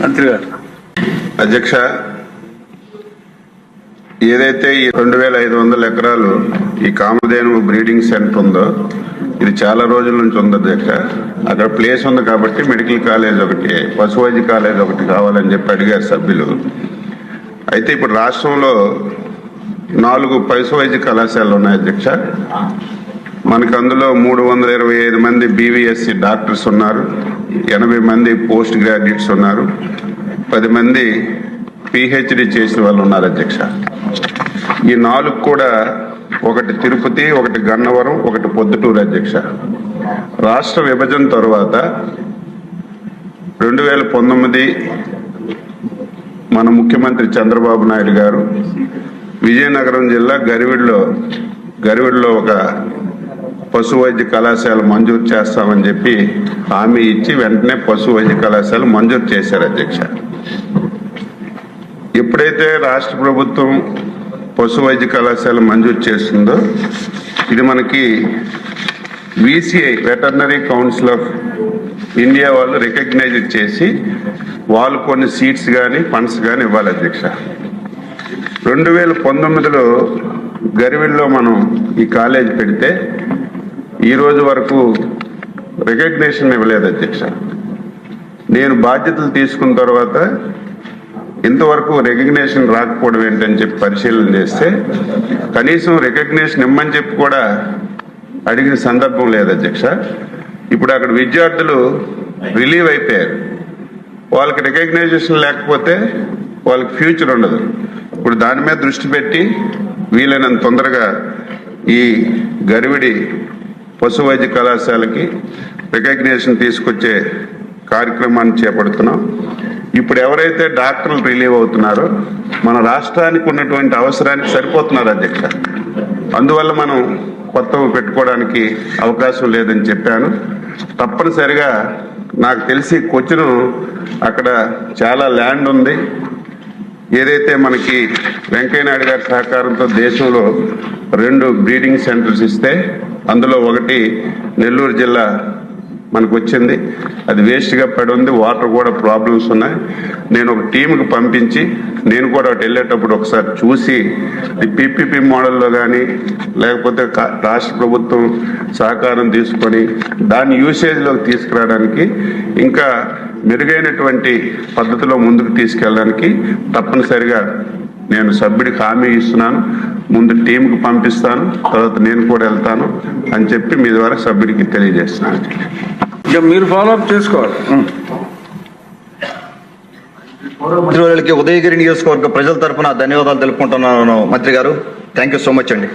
మంత్రి గారు అధ్యక్ష ఏదైతే ఈ రెండు వేల ఐదు వందల ఎకరాలు ఈ కామధేను బ్రీడింగ్ సెంటర్ ఉందో ఇది చాలా రోజుల నుంచి ఉంది అధ్యక్ష. అక్కడ ప్లేస్ ఉంది కాబట్టి మెడికల్ కాలేజ్ ఒకటి పశు వైద్య కాలేజ్ ఒకటి కావాలని చెప్పి అడిగారు సభ్యులు. అయితే ఇప్పుడు రాష్ట్రంలో నాలుగు పశు వైద్య కళాశాలలు ఉన్నాయి అధ్యక్ష. మనకు అందులో మూడు వందల ఇరవై ఐదు మంది బీవీఎస్సీ డాక్టర్స్ ఉన్నారు. ఎనభై మంది పోస్ట్ గ్రాడ్యుయేట్స్ ఉన్నారు. పది మంది పిహెచ్డి చేసిన వాళ్ళు ఉన్నారు అధ్యక్ష. ఈ నాలుగు కూడా ఒకటి తిరుపతి ఒకటి గన్నవరం ఒకటి పొద్దుటూరు అధ్యక్ష. రాష్ట్ర విభజన తర్వాత రెండు వేల పంతొమ్మిది మన ముఖ్యమంత్రి చంద్రబాబు నాయుడు గారు విజయనగరం జిల్లా గరివిడిలో గరివిడిలో ఒక పశు వైద్య కళాశాల మంజూరు చేస్తామని చెప్పి హామీ ఇచ్చి వెంటనే పశు వైద్య కళాశాల మంజూరు చేశారు అధ్యక్ష. ఎప్పుడైతే రాష్ట్ర ప్రభుత్వం పశు వైద్య కళాశాల మంజూరు చేస్తుందో ఇది మనకి VCI veterinary council of India వాళ్ళు రికగ్నైజ్ చేసి వాళ్ళు కొన్ని సీట్స్ కానీ ఫండ్స్ కానీ ఇవ్వాలి అధ్యక్ష. రెండు వేల పంతొమ్మిదిలో గరివిల్లో మనం ఈ కాలేజ్ పెడితే ఈ రోజు వరకు రికగ్నేషన్ ఇవ్వలేదు అధ్యక్ష. నేను బాధ్యతలు తీసుకున్న తర్వాత ఇంతవరకు రికగ్నేషన్ రాకపోవడం ఏంటని చెప్పి పరిశీలన చేస్తే కనీసం రికగ్నేషన్ ఇమ్మని చెప్పి కూడా అడిగిన సందర్భం లేదు అధ్యక్ష. ఇప్పుడు అక్కడ విద్యార్థులు రిలీవ్ అయిపోయారు. వాళ్ళకి రికగ్నైజేషన్ లేకపోతే వాళ్ళకి ఫ్యూచర్ ఉండదు. ఇప్పుడు దాని మీద దృష్టి పెట్టి వీలైనంత తొందరగా ఈ గరివిడి పశు వైద్య కళాశాలకి రికగ్నేషన్ తీసుకొచ్చే కార్యక్రమాన్ని చేపడుతున్నాం. ఇప్పుడు ఎవరైతే డాక్టర్లు రిలీవ్ అవుతున్నారో మన రాష్ట్రానికి ఉన్నటువంటి అవసరానికి సరిపోతున్నారు అధ్యక్ష. అందువల్ల మనం కొత్తవి పెట్టుకోవడానికి అవకాశం లేదని చెప్పాను. తప్పనిసరిగా నాకు తెలిసి కొచ్చును అక్కడ చాలా ల్యాండ్ ఉంది. ఏదైతే మనకి వెంకయ్యనాయుడు గారి సహకారంతో దేశంలో రెండు బ్రీడింగ్ సెంటర్స్ ఇస్తే అందులో ఒకటి నెల్లూరు జిల్లా మనకు వచ్చింది అది వేస్ట్గా పడి ఉంది వాటర్ కూడా ప్రాబ్లమ్స్ ఉన్నాయి. నేను ఒక టీంకి పంపించి నేను కూడా అటు వెళ్ళేటప్పుడు ఒకసారి చూసి ఈ పీపీపీ మోడల్లో కానీ లేకపోతే రాష్ట్ర ప్రభుత్వం సహకారం తీసుకొని దాన్ని యూసేజ్లోకి తీసుకురావడానికి ఇంకా మెరుగైనటువంటి పద్ధతిలో ముందుకు తీసుకెళ్ళడానికి తప్పనిసరిగా నేను సభ్యుడికి హామీ ఇస్తున్నాను ముందు టీంకు పంపిస్తాను తర్వాత నేను కూడా వెళ్తాను అని చెప్పి మీ ద్వారా సభ్యుడికి తెలియజేస్తున్నాను. ఇక మీరు ఫాలో అప్ చేసుకోవాలి. మంత్రివర్యులకి ఉదయగిరి నియోజకవర్గ ప్రజల తరపున ధన్యవాదాలు తెలుపుకుంటున్నాను మంత్రి గారు. థ్యాంక్ యూ సో మచ్ అండి.